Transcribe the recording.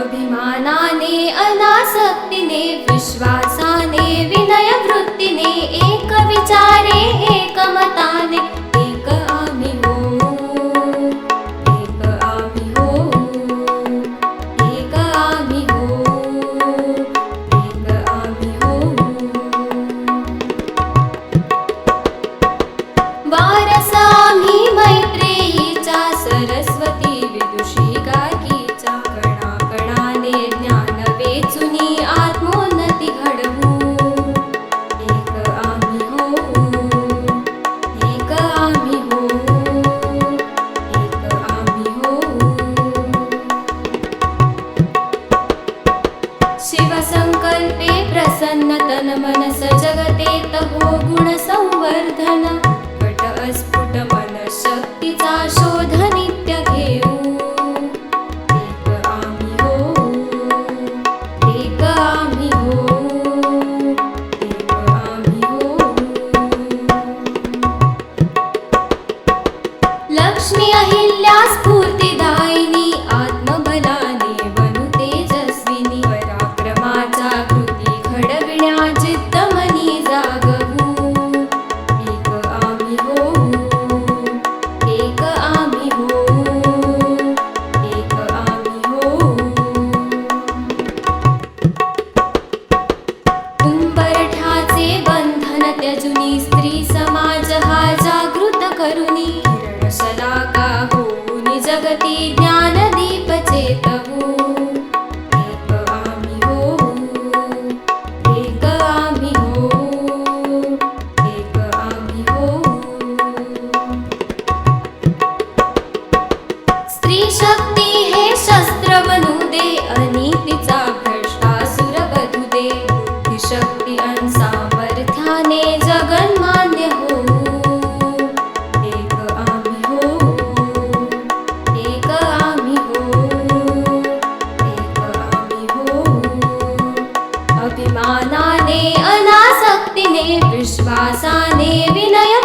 अभिमानाने अनासक्तीने विश्वासाने विनय संकल्पे प्रसन्न तन मनस जगते तहो गुण संवर्धन. पट अस्फुट मन शक्तीचा शोध नित्य घेऊ. एक आम्ही हो एक आम्ही हो एक आम्ही हो लक्ष्मी अहिल्या स्फूर्तिदायिनी शक्ती हे शस्त्र बनू दे अनितीचा भ्रष्टासुर वधू दे. शक्ती अन सामर्थ्याने हो एक आम्ही हो एक आम्ही हो एक आम्ही हो अभिमानाने अनासक्तीने विश्वासाने विनय